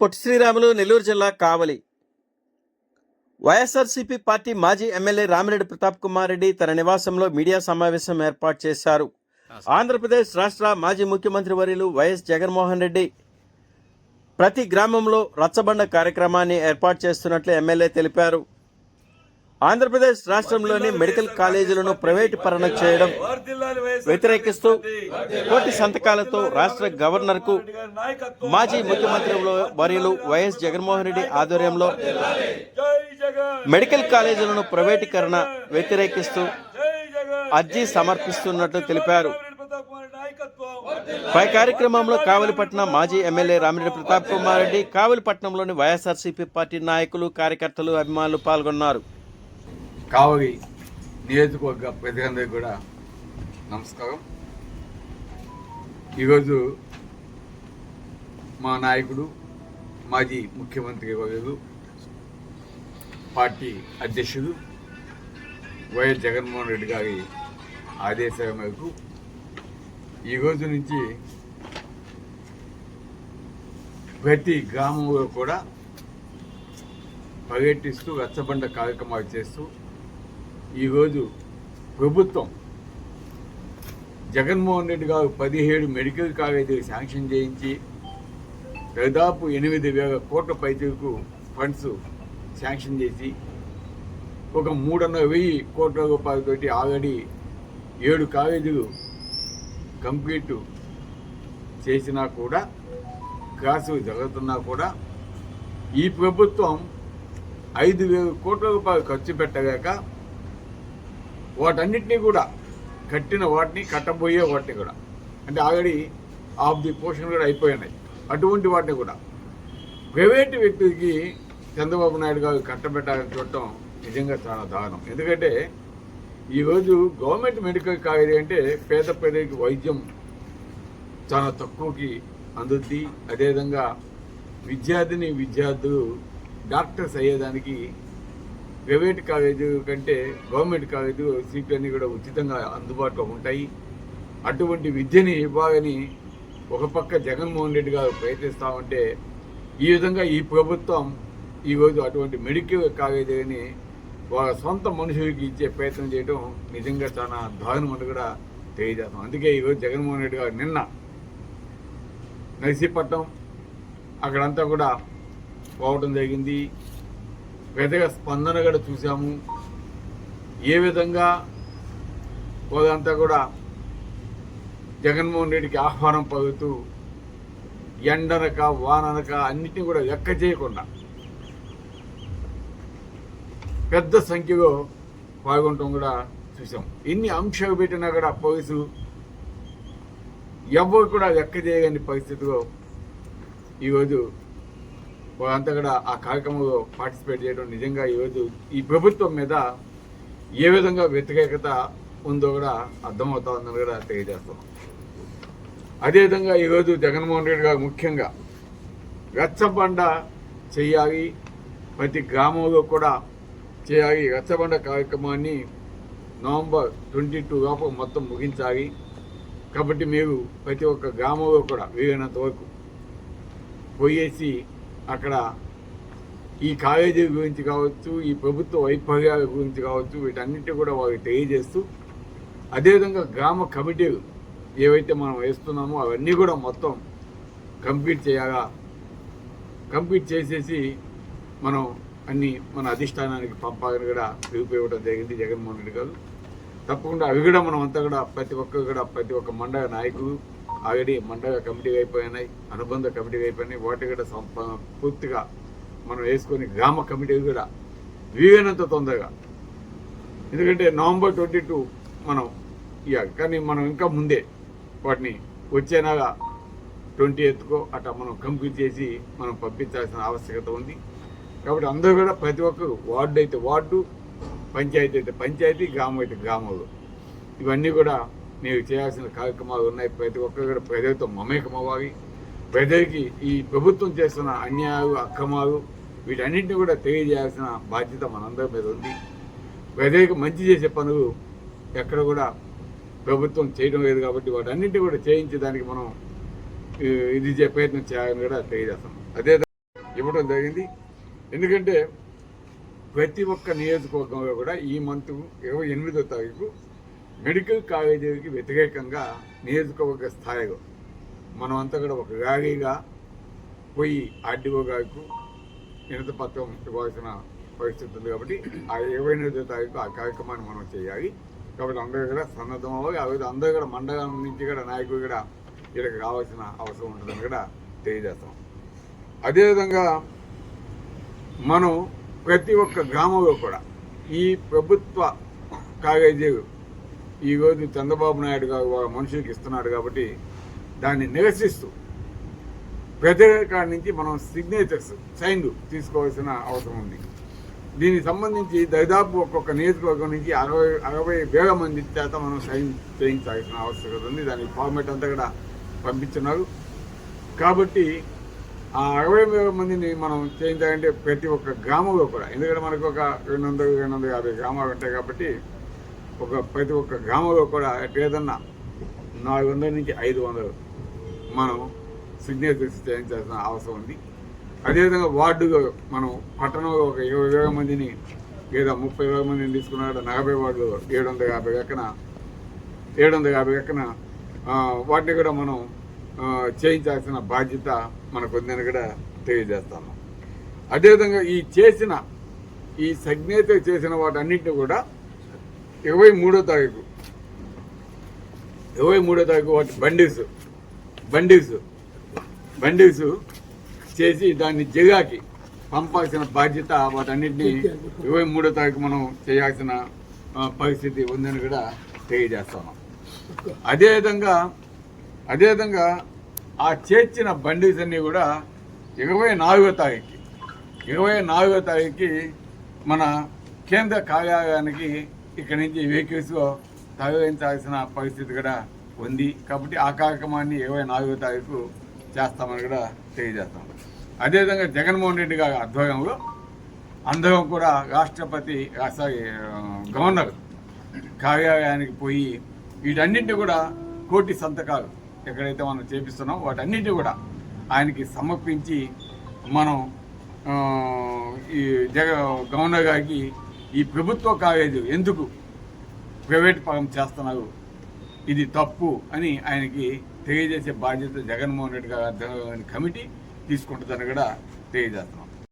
పొట్టి శ్రీరాములు నెల్లూరు జిల్లా Kavali. YSRCP party మాజీ MLA Ramireddy Pratap Kumar Reddy తన నివాసంలో మీడియా సమావేశం ఏర్పాటు చేశారు. ఆంధ్రప్రదేశ్ రాష్ట్ర మాజీ ముఖ్యమంత్రి వర్యులు వైఎస్ జగన్మోహన్ రెడ్డి ప్రతి గ్రామంలో రచ్చబండ కార్యక్రమాన్ని ఏర్పాటు చేస్తున్నట్లు ఎమ్మెల్యే తెలిపారు. ఆంధ్రప్రదేశ్ రాష్ట్రంలోని మెడికల్ కాలేజీలను ప్రైవేటు పరణ చేయడం వ్యతిరేకిస్తూ కోటి సంతకాలతో రాష్ట్ర గవర్నర్కు మాజీ ముఖ్యమంత్రి వర్యులు వైఎస్ జగన్మోహన్ రెడ్డి ఆధ్వర్యంలో మెడికల్ కాలేజీలను ప్రైవేటీకరణ వ్యతిరేకిస్తూ అర్జీ సమర్పిస్తున్నట్లు తెలిపారు. పై కార్యక్రమంలో కావలిపట్నం మాజీ ఎమ్మెల్యే రామిరెడ్డి ప్రతాప్ కుమార్ రెడ్డి కావలిపట్నంలోని వైఎస్ఆర్సీపీ పార్టీ నాయకులు కార్యకర్తలు అభిమానులు పాల్గొన్నారు. కావలి నియోజకవర్గ ప్రజలందరికీ కూడా నమస్కారం. ఈరోజు మా నాయకుడు మాజీ ముఖ్యమంత్రి వర్యులు పార్టీ అధ్యక్షుడు వైఎస్ జగన్మోహన్ రెడ్డి గారి ఆదేశాల మేరకు ఈరోజు నుంచి ప్రతి గ్రామంలో కూడా పర్యటిస్తూ రచ్చబండ కార్యక్రమాలు చేస్తూ ఈరోజు ప్రభుత్వం జగన్మోహన్ రెడ్డి గారు పదిహేడు మెడికల్ కాలేజీలు శాంక్షన్ చేయించి దాదాపు ఎనిమిది వేల కోట్ల పైచలకు ఫండ్స్ శాంక్షన్ చేసి ఒక మూడున్నర వెయ్యి కోట్ల రూపాయలతోటి ఆల్రెడీ ఏడు కాలేజీలు కంప్లీట్ చేసినా కూడా క్లాసులు జరుగుతున్నా కూడా ఈ ప్రభుత్వం ఐదు వేల కోట్ల రూపాయలు ఖర్చు పెట్టగాక వాటన్నిటినీ కూడా కట్టిన వాటిని కట్టబోయే వాటిని కూడా. అంటే ఆల్రెడీ ఆఫ్ ది పోర్షన్ కూడా అయిపోయినాయి. అటువంటి వాటిని కూడా. ప్రైవేటు వ్యక్తికి చంద్రబాబు నాయుడు గారు కట్టబెట్టాలని చూడటం నిజంగా చాలా దారుణం. ఎందుకంటే ఈరోజు గవర్నమెంట్ మెడికల్ కాలేజీ అంటే పేద ప్రజలకి వైద్యం చాలా తక్కువకి అందుద్ది. అదేవిధంగా విద్యార్థిని విద్యార్థులు డాక్టర్స్ అయ్యేదానికి ప్రైవేట్ కాలేజీ కంటే గవర్నమెంట్ కాలేజీ సీట్లు అన్నీ కూడా ఉచితంగా అందుబాటులో ఉంటాయి. అటువంటి విద్యని ఇవ్వాలని ఒక పక్క జగన్మోహన్ రెడ్డి గారు ప్రయత్నిస్తామంటే ఈ విధంగా ఈ ప్రభుత్వం ఈరోజు అటువంటి మెడికల్ కాలేజీని వాళ్ళ సొంత మనుషులకి ఇచ్చే ప్రయత్నం చేయడం నిజంగా చాలా దారుణమని కూడా తెలియజేస్తాం. అందుకే ఈరోజు జగన్మోహన్ రెడ్డి గారు నిన్న నర్సీపట్నం అక్కడంతా కూడా పోవడం జరిగింది. పెద్దగా స్పందన కూడా చూసాము ఏ విధంగా పోదంతా కూడా జగన్మోహన్ రెడ్డికి ఆహ్వానం పలుకుతూ ఎండనక వాననక అన్నిటిని కూడా లెక్క చేయకుండా పెద్ద సంఖ్యలో పాల్గొనటం కూడా చూసాం ఎన్ని అంశాలు పెట్టినా కూడా పోలీసు ఎవరు కూడా లెక్క చేయని పరిస్థితిలో ఈరోజు వాళ్ళంతా కూడా ఆ కార్యక్రమంలో పార్టిసిపేట్ చేయడం నిజంగా ఈరోజు ఈ ప్రభుత్వం మీద ఏ విధంగా వ్యతిరేకత ఉందో కూడా అర్థమవుతా ఉందని కూడా తెలియజేస్తాం. అదేవిధంగా ఈరోజు జగన్మోహన్ రెడ్డి గారు ముఖ్యంగా రచ్చబండ చేయాలి ప్రతి గ్రామంలో కూడా చేయాలి. రచ్చబండ కార్యక్రమాన్ని నవంబర్ ట్వంటీ టూ లోపు మొత్తం ముగించాలి. కాబట్టి మీరు ప్రతి ఒక్క గ్రామంలో కూడా వీలైనంత వరకు పోయేసి అక్కడ ఈ కాలేజీ గురించి కావచ్చు ఈ ప్రభుత్వ వైఫల్యాల గురించి కావచ్చు వీటన్నిటి కూడా వారికి తెలియజేస్తూ అదేవిధంగా గ్రామ కమిటీలు ఏవైతే మనం వేస్తున్నామో అవన్నీ కూడా మొత్తం కంప్లీట్ చేయాలా? కంప్లీట్ చేసేసి మనం అన్ని మన అధిష్టానానికి పంపాలని కూడా పిలుపు జరిగింది జగన్మోహన్ రెడ్డి గారు. తప్పకుండా అవి కూడా మనం అంతా కూడా ప్రతి ఒక్కరు కూడా ప్రతి ఒక్క మండల నాయకులు ఆల్రెడీ మండల కమిటీ అయిపోయినాయి అనుబంధ కమిటీ అయిపోయినాయి. వాటి కూడా పూర్తిగా మనం వేసుకొని గ్రామ కమిటీ కూడా వీలైనంత తొందరగా. ఎందుకంటే నవంబర్ ట్వంటీ టూ మనం ఇక కానీ మనం ఇంకా ముందే వాటిని వచ్చే నెల ట్వంటీ ఎత్తుకో అట్లా మనం కంప్లీట్ చేసి మనం పంపించాల్సిన ఆవశ్యకత ఉంది. కాబట్టి అందరూ కూడా ప్రతి ఒక్కరు వార్డు అయితే వార్డు పంచాయతీ అయితే పంచాయతీ గ్రామం అయితే గ్రామాలు. ఇవన్నీ కూడా నీవు చేయాల్సిన కార్యక్రమాలు ఉన్నాయి. ప్రతి ఒక్కరు కూడా ప్రజలతో మమేకం అవ్వాలి ప్రజలకి ఈ ప్రభుత్వం చేస్తున్న అన్యాయాలు అక్రమాలు వీటన్నింటినీ కూడా తెలియజేయాల్సిన బాధ్యత మనందరి మీద ఉంది. ప్రజలకు మంచి చేసే పనులు ఎక్కడ కూడా ప్రభుత్వం చేయడం లేదు కాబట్టి వాటన్నింటినీ కూడా చేయించడానికి మనం ఇది చే- ప్రయత్నం చేయాలని కూడా తెలియజేస్తాం. అదే ఇవ్వడం జరిగింది. ఎందుకంటే ప్రతి ఒక్క నియోజకవర్గంలో కూడా ఈ మంత్ ఇరవై ఎనిమిదో తారీఖు మెడికల్ కాలేజీకి వ్యతిరేకంగా నియోజకవర్గ స్థాయిలో మనమంతా కూడా ఒక ర్యాలీగా పోయి ఆర్డీఓ గారికి వినతపత్రం ఇవ్వాల్సిన పరిస్థితి ఉంది కాబట్టి ఆ ఇరవై ఎనిమిదో తారీఖు ఆ కార్యక్రమాన్ని మనం చేయాలి. కాబట్టి అందరూ కూడా సన్నద్ధం అవ్వాలి. ఆ రోజు అందరూ కూడా మండలం నుంచి కూడా నాయకులు కూడా ఇక్కడికి రావాల్సిన అవసరం ఉంటుందని కూడా తెలియజేస్తాం. అదేవిధంగా మనం ప్రతి ఒక్క గ్రామంలో కూడా ఈ ప్రభుత్వ కాలేజీలు ఈరోజు చంద్రబాబు నాయుడు గారు మనుషులకు ఇస్తున్నాడు కాబట్టి దాన్ని నిరసిస్తూ ప్రజల నుంచి మనం సిగ్నేచర్స్ సైన్లు తీసుకోవాల్సిన అవసరం ఉంది. దీనికి సంబంధించి దరిదాపు ఒక్కొక్క నియోజకవర్గం నుంచి అరవై అరవై వేల మంది చేత మనం సైన్ చేయించాల్సిన అవసరం ఉంది. దాని ఫార్మేట్ అంతా కూడా పంపించున్నారు. కాబట్టి ఆ అరవై వేల మందిని మనం చేయించాలంటే ప్రతి ఒక్క గ్రామంలో కూడా ఎందుకంటే మనకు ఒక రెండు వందలు రెండు వందల యాభై గ్రామాలు ఉంటాయి కాబట్టి ఒక ప్రతి ఒక్క గ్రామంలో కూడా ఏదన్నా నాలుగు వందల నుంచి ఐదు వందలు మనం సిగ్నేచర్స్ చేయించాల్సిన అవసరం ఉంది. అదేవిధంగా వార్డులో మనం పట్టణంలో ఒక ఇరవై వేల మందిని లేదా ముప్పై వేల మందిని తీసుకున్నా కూడా నలభై వార్డులో ఏడు వందల యాభై లెక్కన ఏడు వందల యాభై లెక్కన వాటిని కూడా మనం చేయించాల్సిన బాధ్యత మనకు ఉందని కూడా తెలియజేస్తాము. అదేవిధంగా ఈ చేసిన ఈ సగ్నేత చేసిన వాటన్నిటిని కూడా ఇరవై మూడో తారీఖు. ఇరవై మూడో తారీఖు వాటి బండిల్స్ బండిల్స్ బండిల్స్ చేసి దాన్ని జిగాకి పంపాల్సిన బాధ్యత వాటన్నిటిని ఇరవై మూడో తారీఖు మనం చేయాల్సిన పరిస్థితి ఉందని కూడా తెలియజేస్తాను. అదేవిధంగా అదేవిధంగా ఆ చేర్చిన బండిల్స్ అన్నీ కూడా ఇరవై నాలుగో తారీఖుకి ఇరవై నాలుగో తారీఖుకి మన కేంద్ర కార్యాలయానికి ఇక్కడి నుంచి వెహికల్స్లో తరలించాల్సిన పరిస్థితి కూడా ఉంది. కాబట్టి ఆ కార్యక్రమాన్ని ఇరవై నాలుగో తారీఖు చేస్తామని కూడా తెలియజేస్తాం. అదేవిధంగా జగన్మోహన్ రెడ్డి గారి ఆధ్వర్యంలో అందరం కూడా రాష్ట్రపతి సారీ గవర్నర్ కార్యాలయానికి పోయి వీటన్నింటినీ కూడా కోటి సంతకాలు ఎక్కడైతే మనం చేపిస్తున్నాం వాటన్నింటినీ కూడా ఆయనకి సమర్పించి మనం ఈ జగ గవర్నర్ గారికి ఈ ప్రభుత్వ కాలేజీ ఎందుకు ప్రైవేట్ పరం చేస్తున్నారు? ఇది తప్పు అని ఆయనకి తెలియజేసే బాధ్యత జగన్మోహన్ రెడ్డి గారి కమిటీ తీసుకుంటుందని కూడా తెలియజేస్తున్నాం.